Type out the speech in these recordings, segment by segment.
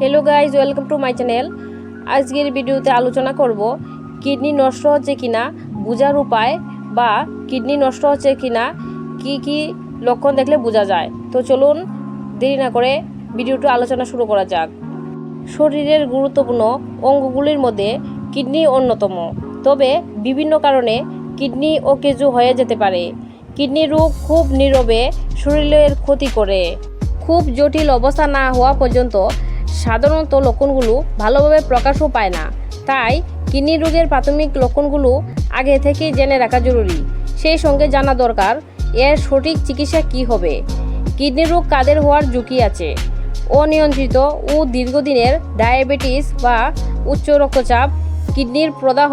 Hello guys welcome to my channel আজকের ভিডিওতে আলোচনা করব, কিডনি নষ্ট হচ্ছে কিনা, বোঝার উপায় বা কিডনি নষ্ট হচ্ছে কিনা, কি কি লক্ষণ দেখলে বোঝা যায়। তো চলুন, দেরি না করে ভিডিওটি আলোচনা শুরু করা যাক। শরীরের গুরুত্বপূর্ণ অঙ্গগুলির মধ্যে কিডনি অন্যতম। তবে বিভিন্ন কারণে কিডনি অকেজু হয়ে যেতে পারে। কিডনি রোগ খুব নীরবে শরীরের ক্ষতি করে। খুব জটিল অবস্থা না হওয়া পর্যন্ত সাধারণত লক্ষণগুলো ভালোভাবে প্রকাশও পায় না। তাই কিডনি রোগের প্রাথমিক লক্ষণগুলো আগে থেকেই জেনে রাখা জরুরি। সেই সঙ্গে জানা দরকার, এর সঠিক চিকিৎসা কী হবে? কিডনি রোগ কাদের হওয়ার ঝুঁকি আছে? অনিয়ন্ত্রিত ও দীর্ঘদিনের ডায়াবেটিস বা উচ্চ রক্তচাপ, কিডনির প্রদাহ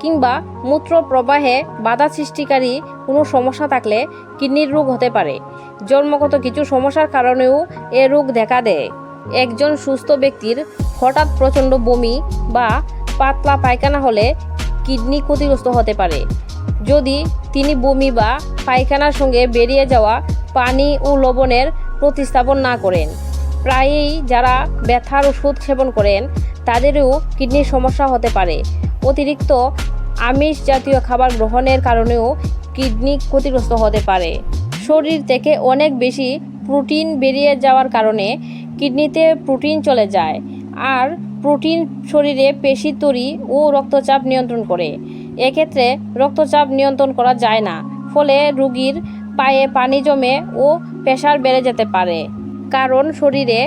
কিংবা মূত্র প্রবাহে বাধা সৃষ্টিকারী কোনো সমস্যা থাকলে কিডনির রোগ হতে পারে। জন্মগত কিছু সমস্যার কারণেও এ রোগ দেখা দেয়। একজন সুস্থ ব্যক্তির হঠাৎ প্রচণ্ড বমি বা পাতলা পায়খানা হলে কিডনি ক্ষতিগ্রস্ত হতে পারে। যদি তিনি বমি বা পায়খানার সঙ্গে বেরিয়ে যাওয়া পানি ও লবণের প্রতিস্থাপন না করেন, প্রায়ই যারা ব্যথার ওষুধ সেবন করেন, তাদেরও কিডনির সমস্যা হতে পারে। অতিরিক্ত আমিষ জাতীয় খাবার গ্রহণের কারণেও কিডনি ক্ষতিগ্রস্ত হতে পারে। শরীর থেকে অনেক বেশি প্রোটিন বেরিয়ে যাওয়ার কারণে কিডনিতে প্রোটিন চলে যায় আর প্রোটিন শরীরে পেশি তৈরি ও রক্তচাপ নিয়ন্ত্রণ করে। এক্ষেত্রে রক্তচাপ নিয়ন্ত্রণ করা যায় না, ফলে রোগীর পায়ে পানি জমে ও প্রেশার বেড়ে যেতে পারে। কারণ শরীরে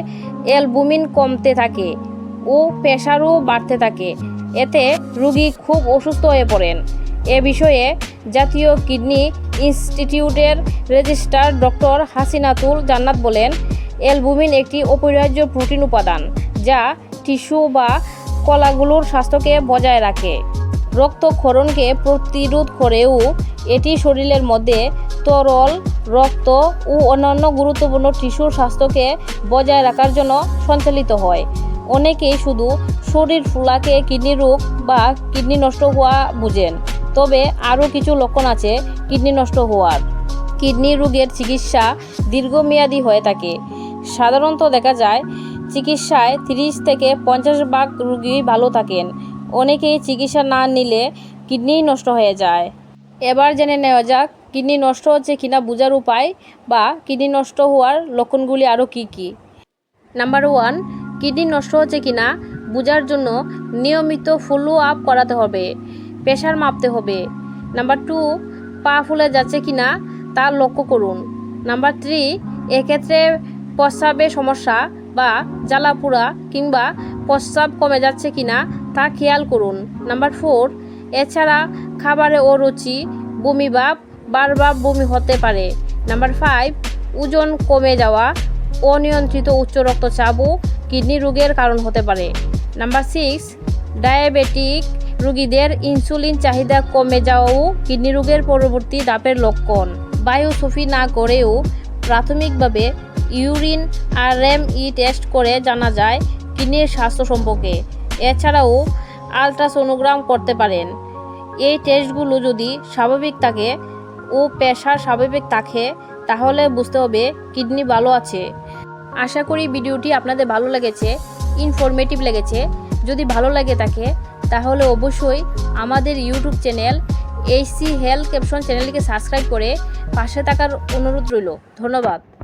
অ্যালবুমিন কমতে থাকে ও প্রেশারও বাড়তে থাকে। এতে রুগী খুব অসুস্থ হয়ে পড়েন। এ বিষয়ে জাতীয় কিডনি ইনস্টিটিউটের রেজিস্ট্রার ডক্টর হাসিনাতুল জান্নাত বলেন অ্যালবুমিন একটি অপরিহার্য প্রোটিন উপাদান, যা টিস্যু বা কলাগুলোর স্বাস্থ্যকে বজায় রাখে। রক্তক্ষরণকে প্রতিরোধ করেও এটি শরীরের মধ্যে তরল রক্ত ও অন্যান্য গুরুত্বপূর্ণ টিস্যুর স্বাস্থ্যকে বজায় রাখার জন্য সঞ্চালিত হয়। অনেকেই শুধু শরীর ফুলাকে কিডনি রোগ বা কিডনি নষ্ট হওয়া বুঝেন, তবে আরও কিছু লক্ষণ আছে কিডনি নষ্ট হওয়ার। কিডনি রোগের চিকিৎসা দীর্ঘমেয়াদী হয়ে থাকে। সাধারণত দেখা যায় চিকিৎসায় তিরিশ থেকে পঞ্চাশ ভাগ রুগী ভালো থাকেন। অনেকেই চিকিৎসা না নিলে কিডনি নষ্ট হয়ে যায়। এবার জেনে নেওয়া যাক, কিডনি নষ্ট হচ্ছে কিনা বোঝার উপায় বা কিডনি নষ্ট হওয়ার লক্ষণগুলি আরও কী কী? নাম্বার ওয়ান, কিডনি নষ্ট হচ্ছে কিনা বোঝার জন্য নিয়মিত ফলো আপ করাতে হবে প্রেশার মাপতে হবে। নাম্বার টু, পা ফুলে যাচ্ছে কিনা তা লক্ষ্য করুন। নাম্বার থ্রি, এক্ষেত্রে প্রস্রাবে সমস্যা বা জ্বালাপুড়া কিংবা প্রস্রাব কমে যাচ্ছে কিনা তা খেয়াল করুন। নাম্বার ফোর, এছাড়া খাবারে অরুচি বমি ভাব, বারবার বমি হতে পারে। নাম্বার ফাইভ, ওজন কমে যাওয়া, অনিয়ন্ত্রিত উচ্চ রক্তচাপও কিডনি রোগের কারণ হতে পারে। নাম্বার সিক্স, ডায়াবেটিক রোগীদের ইনসুলিন চাহিদা কমে যাওয়াও কিডনি রোগের পরবর্তী দাপের লক্ষণ। বায়োসফি না করেও প্রাথমিকভাবে urine R M E test করে জানা যায় কিডনির স্বাস্থ্য সম্পর্কে। এছাড়াও আলট্রাসোনোগ্রাম করতে পারেন। এই টেস্টগুলো যদি স্বাভাবিক থাকে ও প্রেশার স্বাভাবিক থাকে, তাহলে বুঝতে হবে কিডনি ভালো আছে। আশা করি ভিডিওটি আপনাদের ভালো লেগেছে ইনফরমেটিভ লেগেছে। যদি ভালো লাগে থাকে, তাহলে অবশ্যই আমাদের YouTube channel HC health caption চ্যানেলটিকে সাবস্ক্রাইব করে পাশে থাকার অনুরোধ রইল। ধন্যবাদ।